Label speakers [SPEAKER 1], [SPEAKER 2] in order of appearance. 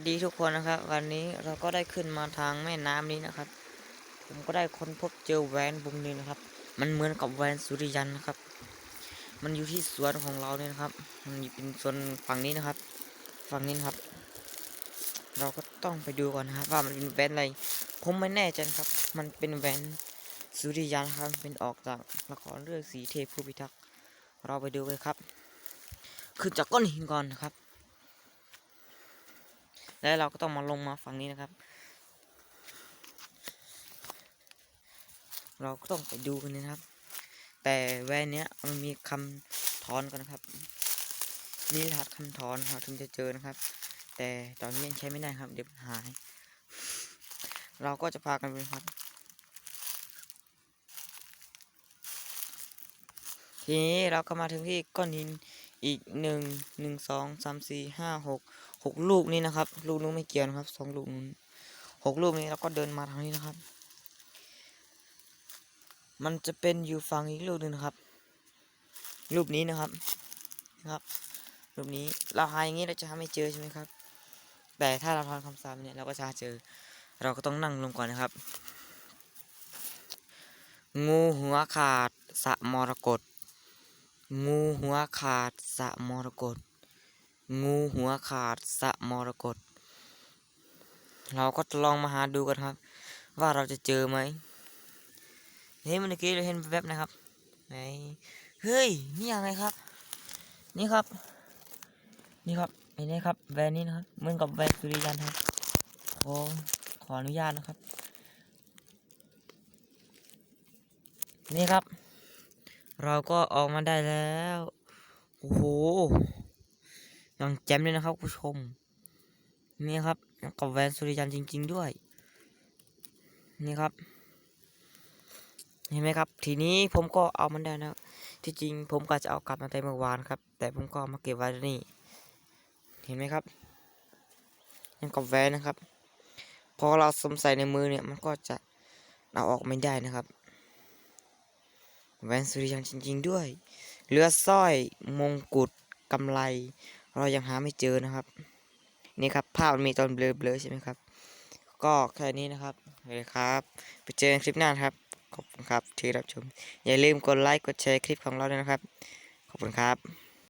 [SPEAKER 1] วัสดีทุกคนนะครับ วันนี้เราก็ได้ขึ้นมาทางแม่น้ำนี้นะครับ ผมก็ได้ค้นพบเจอแหวนบุงนี้นะครับ มันเหมือนกับแหวนสุริยันนะครับ มันอยู่ที่สวนของเราเนี่ยนะครับ มันอยู่เป็นส่วนฝั่งนี้นะครับ ฝั่งนี้นครับ เราก็ต้องไปดูก่อนนะครับว่ามันเป็นแหวนอะไร ผมไม่แน่ใจครับ มันเป็นแหวนสุริยันครับ เป็นออกจากละครเรื่องสีเทพผู้พิทักษ์ เราไปดูกันครับ ขึ้นจากก้อนหินก่อนนะครับ แล้วเราก็ต้องมาลงมาฝั่งนี้นะครับ เราก็ต้องไปดูกันนะครับ แต่แวนเนี้ยมันมีคำถอนกันนะครับนี่รหัสคำถอนเราถึงจะเจอนะครับ แต่ตอนนี้ยังใช้ไม่ได้ครับเดี๋ยวหาย เราก็จะพากันไปครับทีนี้เราก็มาถึงที่ก้อนหินอีกหนึ่งหนึ่งสองสามสี่ห้าหก หกลูกนี้นะครับ ลูกนู้นไม่เกี่ยวนะครับสองลูกนู้นหกลูกนี้เราก็เดินมาทางนี้นะครับ มันจะเป็นอยู่ฝั่งอีกลูกหนึ่งนะครับ รูปนี้นะครับนะครับ รูปนี้เราหาอย่างนี้เราจะหาไม่เจอใช่ไหมครับ แต่ถ้าเราทำคำสาปเนี่ยเราก็จะเจอ เราก็ต้องนั่งลงก่อนนะครับ งูหัวขาดสะมรกตงูหัวขาดสะมรกต งูหัวขาดสะมรกตเราก็ลองมาหาดูกันครับ ว่าเราจะเจอไหมเฮ้ยเมื่อกี้เราเห็นแวบนะครับไหนเฮ้ยนี่ยังไงครับ นี่ครับ นี่ครับเห็นไหมครับแวนนี้นะครับเหมือนกับแวนสุริยันครับขอขออนุญาตนะครับ นี่ครับ เราก็ออกมาได้แล้ว โอ้โห ยังแจมเลยนะครับผู้ชม นี่ครับกับแวนสุริยันจริง ๆ ด้วย นี่ครับ เห็นไหมครับ ทีนี้ผมก็เอามันได้นะที่จริงผมก็จะเอากลับมาแต่เมื่อวานครับ แต่ผมก็มาเก็บไว้ที่นี่ เห็นไหมครับยังกับแวนนะครับ พอเราสวมใส่ในมือเนี่ยมันก็จะเอาออกไม่ได้นะครับแหวนสุริยันจริง ๆ ด้วย เรือสร้อยมงกุฎกำไร เรายังหาไม่เจอนะครับ นี่ครับภาพมันมีตอนเบลอๆใช่ไหมครับ ก็แค่นี้นะครับเลยครับไปเจอกันคลิปหน้านครับขอบคุณครับที่รับชม อย่าลืมกดไลค์กดแชร์คลิปของเราด้วยนะครับ ขอบคุณครับ